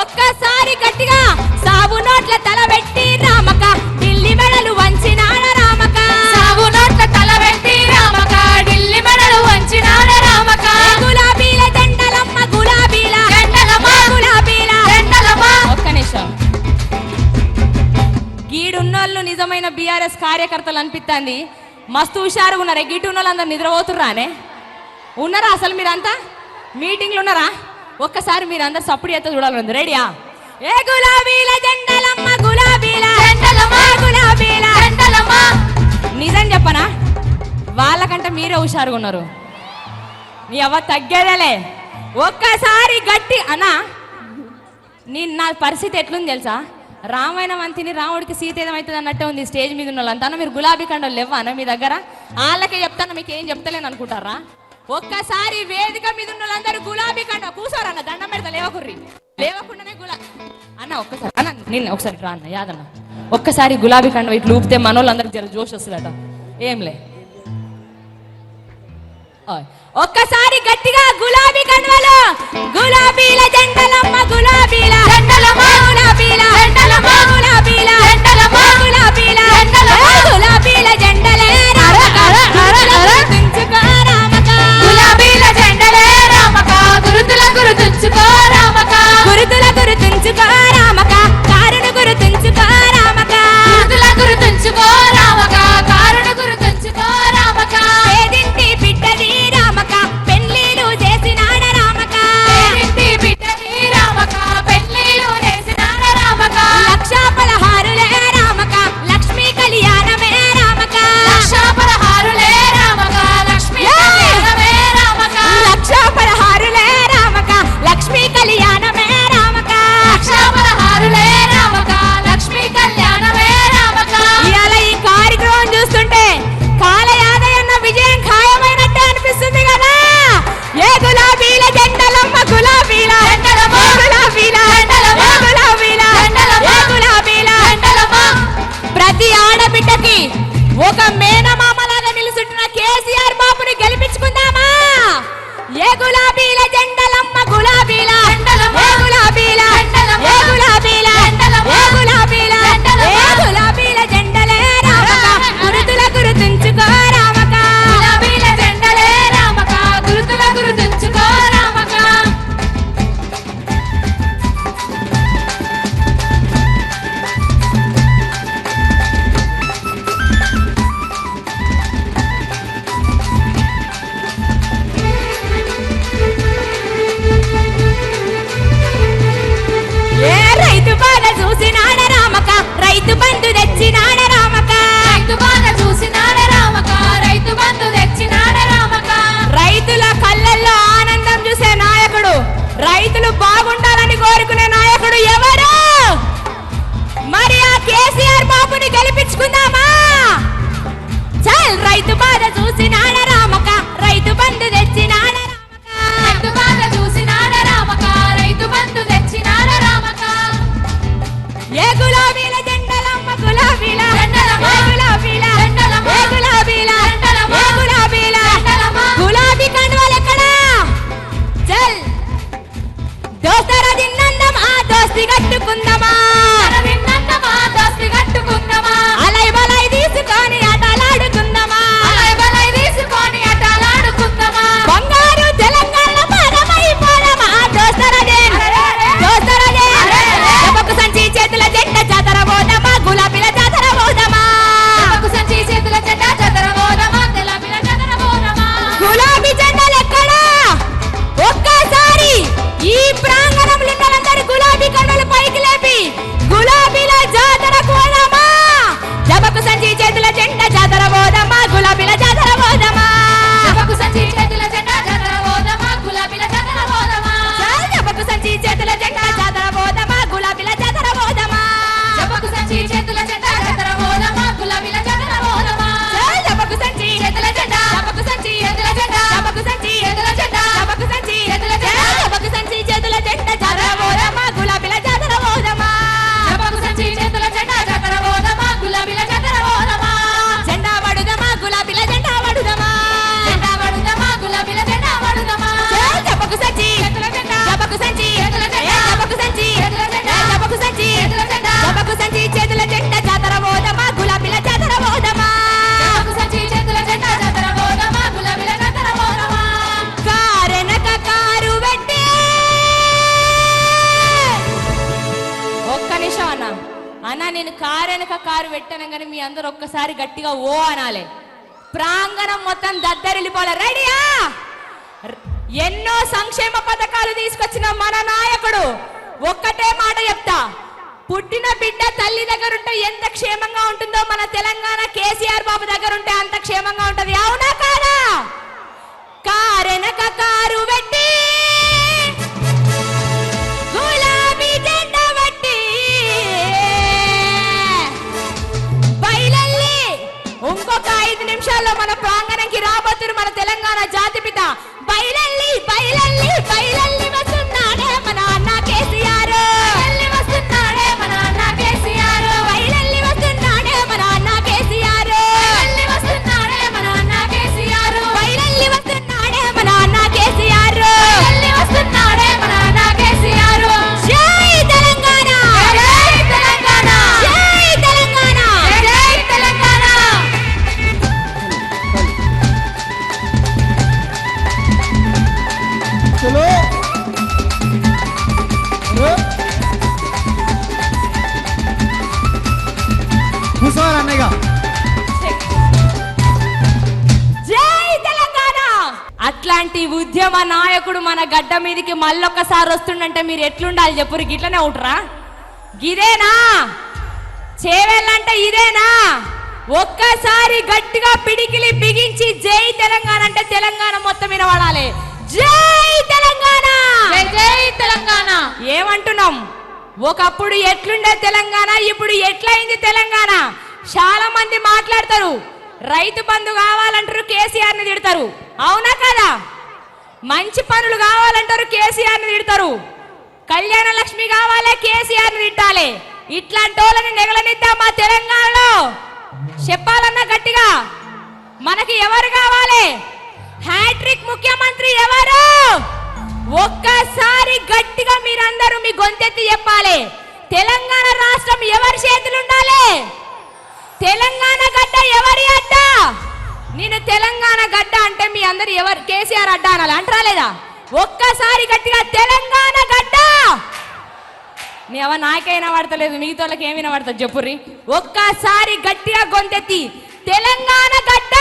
ఒక్కసారి గట్టిగా సాగు నోట్ల తల పెట్టి రామక ఢిల్లీ మెడలు వంచినాడ రామక సాగు నోట్ల తల పెట్టి రామక ఢిల్లీ మెడలు వంచినాడ రామక గులాబీల జెండలమ్మ గులాబీల? జెండలమ్మ. గులాబీల? జెండలమ్మా. ఒక్క నిమిషం. గీడున్నోళ్ళు నిజమైన బీఆర్ఎస్ కార్యకర్తలు అనిపిస్తుంది మస్తు హుషారుగా ఉన్నారా గీటున్నోళ్ళు అందరు నిద్రపోతుర్రానే. ఉన్నారా అసలు మీరంతా? మీటింగ్లు ఉన్నారా ఒక్కసారి మీరందరు సప్పుడు ఎత్త చూడాలి రెడీయా ఏ గులాబీల జెండలమ్మ గులాబీల. జెండలమ్మ. గులాబీల. జెండలమ్మా. నిజం చెప్పనా? వాళ్ళకంటే మీరే హుషారుగా ఉన్నారు. నీ అవ్వ తగ్గేదేలే. ఒక్కసారి గట్టి అన్నా నీ నా పరిస్థితి ఎట్లుంది తెలుసా? రామాయణం అంతిని రాముడికి సీత ఏదమైతుంది అన్నట్టే ఉంది స్టేజ్ మీద ఉన్న వాళ్ళంతా అన్న మీరు గులాబీ కండలు లేవానా మీ దగ్గర? వాళ్ళకే చెప్తాను మీకు ఏం చెప్తలేను అనుకుంటారా? ఒక్కసారి వేదిక మీద ఉన్న వాళ్ళందరూ గులాబీ కండ కూసారన్న దండం పెడతా లేవకుర్రి. లేవకుండానే గులా అన్న ఒక్కసారి అన్న నిన్న ఒకసారి రా అన్న యాదన్న. ఒక్కసారి గులాబీ కండ ఇట్లా ఊపితే మనోళ్ళందరికి జర జోష్ వస్తుందట ఏంలే ఒక్కసారి గట్టిగా గులాబీ కండువలు గులాబీల జంటలమ్మ గులాబీల గుర్తుంచుకో రామక నేను కారు కారు పెట్టాను మీ అందరు ఒక్కసారి గట్టిగా ఓ అనాలి. ప్రాంగణం మొత్తం దద్దరిల్లిపోలే. రెడీయా ఎన్నో సంక్షేమ పథకాలు తీసుకొచ్చిన మన నాయకుడు. ఒక్కటే మాట చెప్తా. పుట్టిన బిడ్డ తల్లి దగ్గర ఉంటే ఎంత క్షేమంగా ఉంటుందో మన తెలంగాణ కేసీఆర్ బాబు దగ్గర ఉంటే అంత క్షేమంగా ఉంటది. అవునా కాదా? కారెనక కారు పెట్టి ఇంకొక ఐదు నిమిషాల్లో మన ప్రాంగణంకి రాబోతున్నారు మన తెలంగాణ జాతిపిత. బయలల్లి బయలల్లి బయలల్లి అట్లాంటి ఉద్యమ నాయకుడు మన గడ్డ మీదకి మళ్ళొక్కసారి వస్తుండంటే మీరు ఎట్లుండాలి చెప్పురు గిట్లనే ఉంటరా గిదేనా చేవేళ్ళంటే ఇదేనా? ఒక్కసారి గట్టిగా పిడికిలి బిగించి జై తెలంగాణ అంటే తెలంగాణ మొత్తం వినబడాలి. జై తెలంగాణ! జై జై తెలంగాణ! ఏమంటున్నాం? ఒకప్పుడు ఎట్లుండే తెలంగాణ ఇప్పుడు ఎట్లయింది తెలంగాణ? చాలా మంది మాట్లాడతారు. రైతు బంధు కావాలంటారు కేసీఆర్ని తిడతారు. అవునా కదా? మంచి పనులు కావాలంటారు కేసీఆర్ని తిడతారు. కళ్యాణ లక్ష్మి కావాలే కేసీఆర్ని తిట్టాలి. ఇట్లాంటి వాళ్ళని నెగలనిద్దాం మా తెలంగాణలో. చెప్పాలన్నా గట్టిగా. మనకి ఎవరు కావాలి? హ్యాట్రిక్ ముఖ్యమంత్రి ఎవరు? ఒక్కసారి గట్టిగా మీరందరూ మీ గొంతెత్తి చెప్పాలి. తెలంగాణ రాష్ట్రం ఎవరి చేతులు ఉండాలి? తెలంగాణ గడ్డ ఎవరి అడ్డ? నేను తెలంగాణ గడ్డ అంటే మీ అందరు ఎవరు? కేసీఆర్ అడ్డ అనాలి. అంటారా లేదా? ఒక్కసారి గట్టిగా తెలంగాణ గడ్డ! నీ అవ నాకైనా పడతలేదు మిగతా వాళ్ళకి ఏమైనా పడుతుంది చెప్పుర్రి ఒక్కసారి గట్టిగా గొంతెత్తి. తెలంగాణ గడ్డ!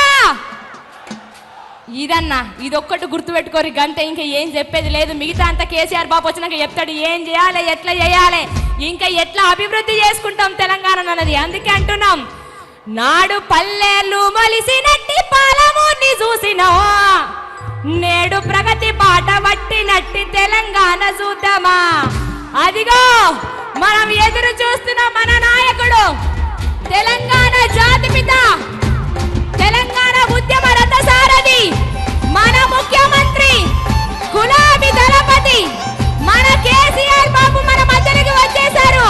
ఇదన్నా ఇదొక్కటి గుర్తుపెట్టుకోరు. గంతే ఇంకా ఏం చెప్పేది లేదు. మిగతా అంతా కేసీఆర్ బాబు వచ్చినాక చెప్తాడు. ఏం చేయాలి? ఎట్లా చేయాలి? ఇంకా ఎట్లా అభివృద్ధి చేసుకుంటాం తెలంగాణ అన్నది. అందుకే అంటున్నాం. నాడు పల్లెలు మలిసినట్టి పాలమూర్ని చూసినా. నేడు ప్రగతి పాట పట్టినట్టి తెలంగాణ చూద్దామా. అదిగో మనం ఎదురు చూస్తున్న మన నాయకుడు తెలంగాణ జాతిపిత తెలంగాణ ఉద్యమ రథ సారథి మన ముఖ్యమంత్రి గులాబీ దళపతి మన కేసీఆర్ బాబు మన మధ్యలోకి వచ్చేశారు.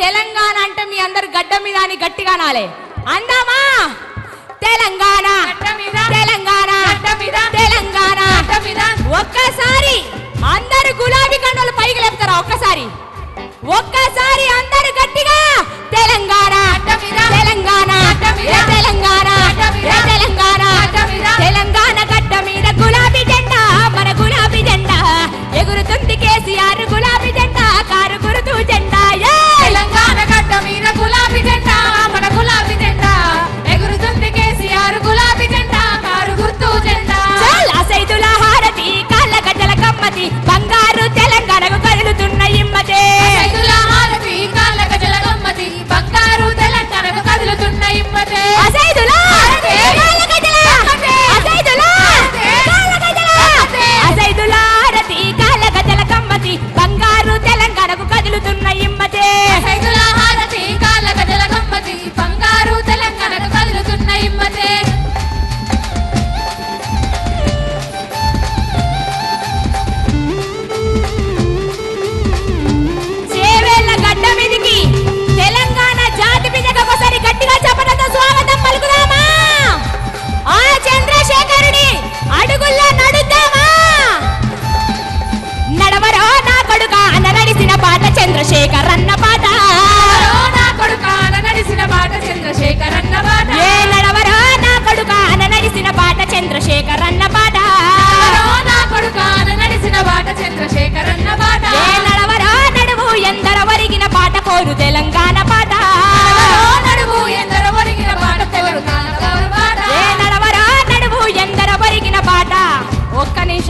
తెలంగాణ అంటే మీ అందరు గడ్డ మీద అని గట్టిగా నాలే అందామా? తెలంగాణ. తెలంగాణ. తెలంగాణ. ఒక్కసారి అందరు గులాబీ కండలు పైకి లేపుతారా? ఒక్కసారి. ఒక్కసారి అందరు గట్టిగా తెలంగాణ. తెలంగాణ. తెలంగాణ? తెలంగాణ?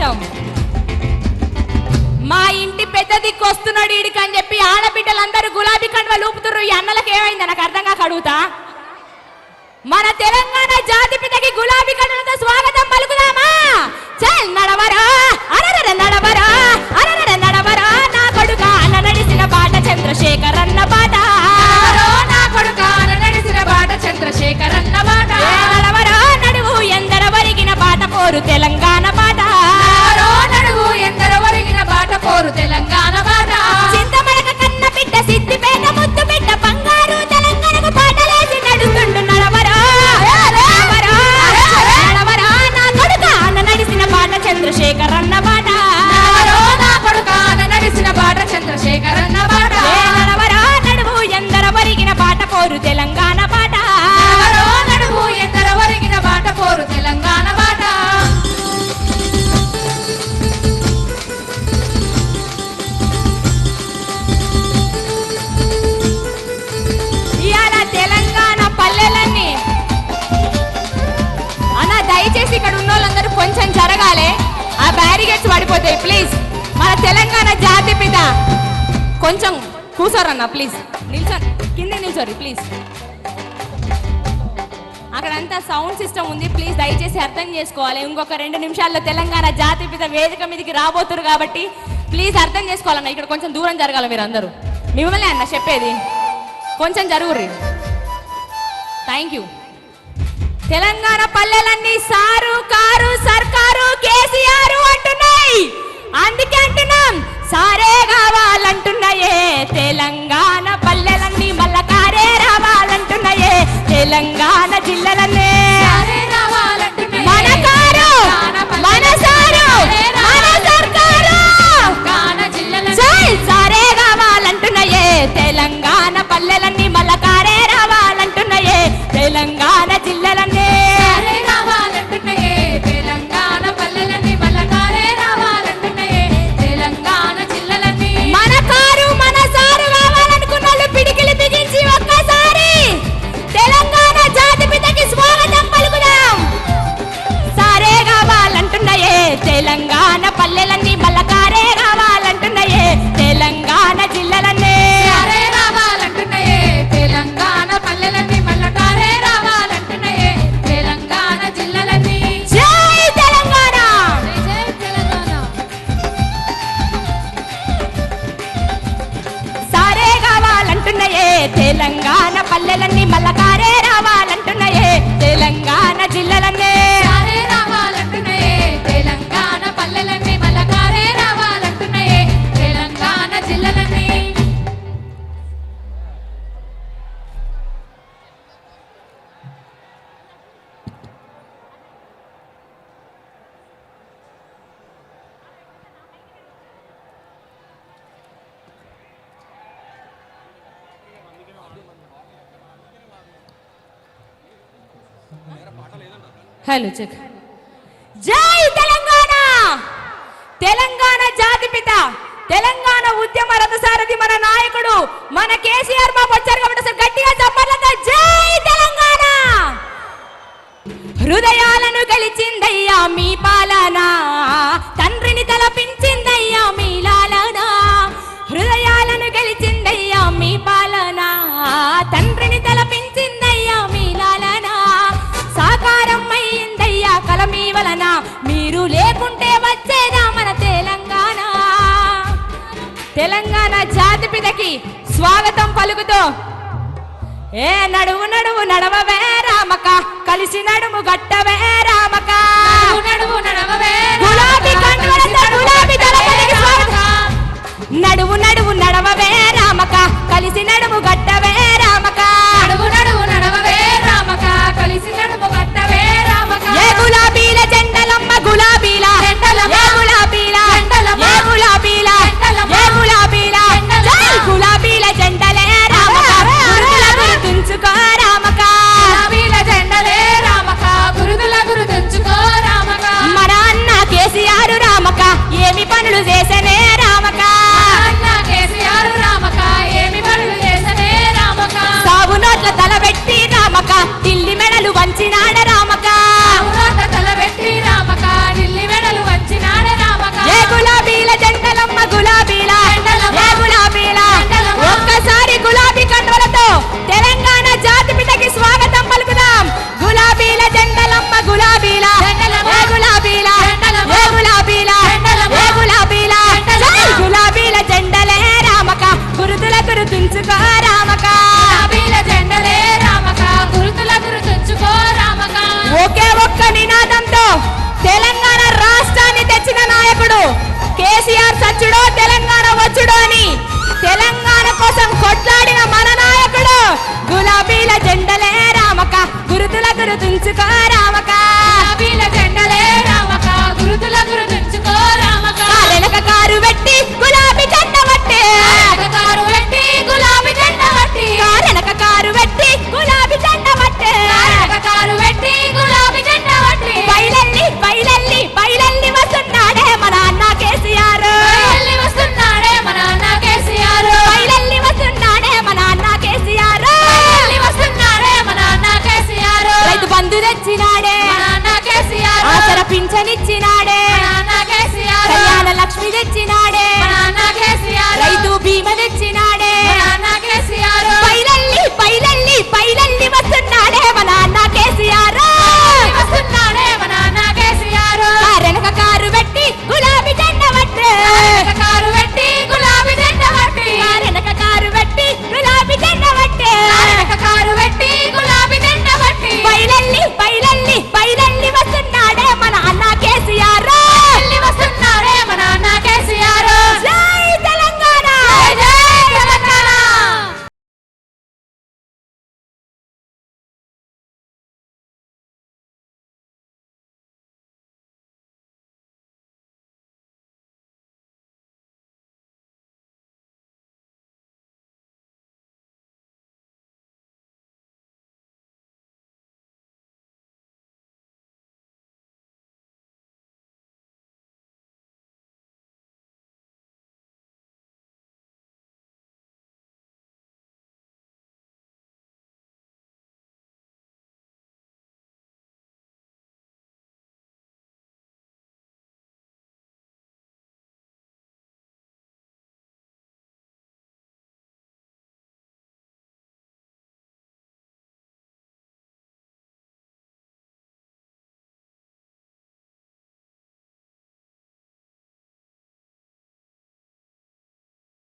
చేశాం మా ఇంటి పెద్ద దిక్కు వస్తున్నాడు ఈడికి అని చెప్పి ఆడబిడ్డలందరూ గులాబీ కండువ లూపుతున్నారు ఈ అన్నలకు ఏమైంది? నాకు అర్థం కాక అడుగుతా. మన తెలంగాణ జాతి పిల్లకి గులాబీ కండులతో స్వాగతం పలుకుదామా? చల్ నడవరా. మాడిపోతాయి ప్లీజ్ మన తెలంగాణ జాతి పిత కొంచెం కూసారన్న ప్లీజ్ నిల్చో కింద నిల్చారు ప్లీజ్ అక్కడంతా సౌండ్ సిస్టమ్ ఉంది ప్లీజ్ దయచేసి అర్థం చేసుకోవాలి. ఇంకొక రెండు నిమిషాల్లో తెలంగాణ జాతి పిత వేదిక మీదకి రాబోతురు కాబట్టి ప్లీజ్ అర్థం చేసుకోవాలన్న ఇక్కడ కొంచెం దూరం జరగాలి మీరు అందరూ మిమ్మల్ని అన్న చెప్పేది కొంచెం జరుగుర్రి. థ్యాంక్ యూ తెలంగాణ పల్లెలన్నీ సారు కారు సర్కారు కేసీఆర్ అంటున్నాయి. అందుకే అంటున్నాం సారే కావాలంటున్నాయే. తెలంగాణ పల్లెలన్నీ మళ్ళా కారే రావాలంటున్నాయే. తెలంగాణ జిల్లల తెలంగాణ పల్లెలన్నీ హలో చెక్. జై తెలంగాణ! తెలంగాణ జాతిపిత తెలంగాణ ఉద్యమ రథసారథి మన నాయకుడు మన కేసీఆర్ బాబు వచ్చారు కాబట్టి గట్టిగా చెప్పాలంటే జై తెలంగాణ! హృదయాలను గెలిచిందయ్యా మీ పాలన తన్ తెలంగాణ జాతి పితకి స్వాగతం పలుకుతూ ఏ నడువు నడువు నడవవే రామక కలిసి నడుము గట్టవే రామక నడవవే నడువు నడువు నడవవే రామక కలిసి నడుము గట్టవే